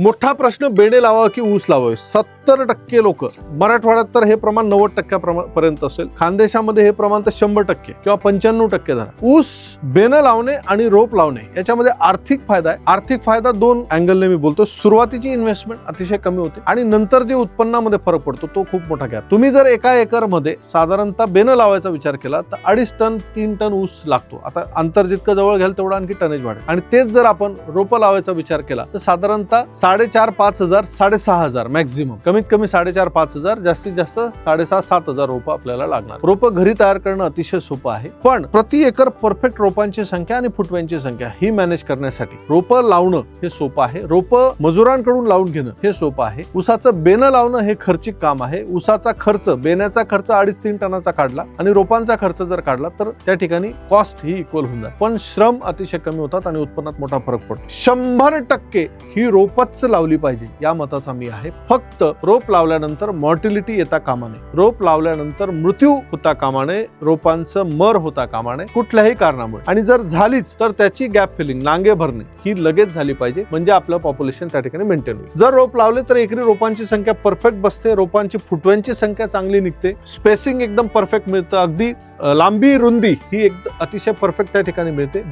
मोठा प्रश्न बेडे लावा की ऊस लावावे? सत्तर टक्के लोक मराठवाड्यात तर हे प्रमाण नव्वद टक्क्यापर्यंत असेल. खानदेशामध्ये हे प्रमाण तर शंभर टक्के किंवा पंच्याण्णव टक्के झालं. ऊस बेनं लावणे आणि रोप लावणे याच्यामध्ये आर्थिक फायदा आहे. आर्थिक फायदा दोन अँगलने मी बोलतो सुरुवातीची इन्व्हेस्टमेंट अतिशय कमी होते आणि नंतर जे उत्पन्नामध्ये फरक पडतो तो खूप मोठा घ्या तुम्ही जर एका एकरमध्ये साधारणतः बेनं लावायचा विचार केला तर अडीच टन तीन टन ऊस लागतो. आता अंतर जितकं जवळ घ्याल तेवढं आणखी टनेज वाढेल. आणि तेच जर आपण रोपं लावायचा विचार केला तर साधारणतः साडेचार पाच हजार साडेसहा हजार मॅक्झिमम कमीत कमी साडेचार पाच हजार जास्तीत जास्त साडेसात सात हजार रोपं आपल्याला लागणार. रोपं घरी तयार करणं अतिशय सोपं आहे. पण प्रति एकर परफेक्ट रोपांची संख्या आणि फुटव्यांची संख्या ही मॅनेज करण्यासाठी रोपं लावणं हे सोपं आहे. रोपं मजुरांकडून लावून घेणं हे सोपं आहे. उसाचं बेनं लावणं हे खर्चिक काम आहे. उसाचा खर्च बेण्याचा खर्च अडीच तीन टनाचा काढला आणि रोपांचा खर्च जर काढला तर त्या ठिकाणी कॉस्ट ही इक्वल होऊन जाईल पण श्रम अतिशय कमी होतात आणि उत्पन्नात मोठा फरक पडतो. शंभर टक्के ही रोपच लावली पाहिजे या मताचा मी आहे. फक्त रोप लावल्यानंतर मॉर्टिलिटी येता कामा नये रोप लावल्यानंतर मृत्यू होता कामा नये रोपांचं मर होता कामा नये कुठल्याही कारणामुळे. आणि जर झालीच तर त्याची गॅप फिलिंग नांगे भरणे ही लगेच झाली पाहिजे म्हणजे आपलं पॉप्युलेशन त्या ठिकाणी मेंटेन होईल. जर रोप लावले तर एकरी रोपांची संख्या परफेक्ट बसते रोपांची फुटव्यांची संख्या चांगली निघते. स्पेसिंग एकदम परफेक्ट मिळतं. अगदी लांबी रुंदी ही एक अतिशय परफेक्ट त्या ठिकाणी मिळते.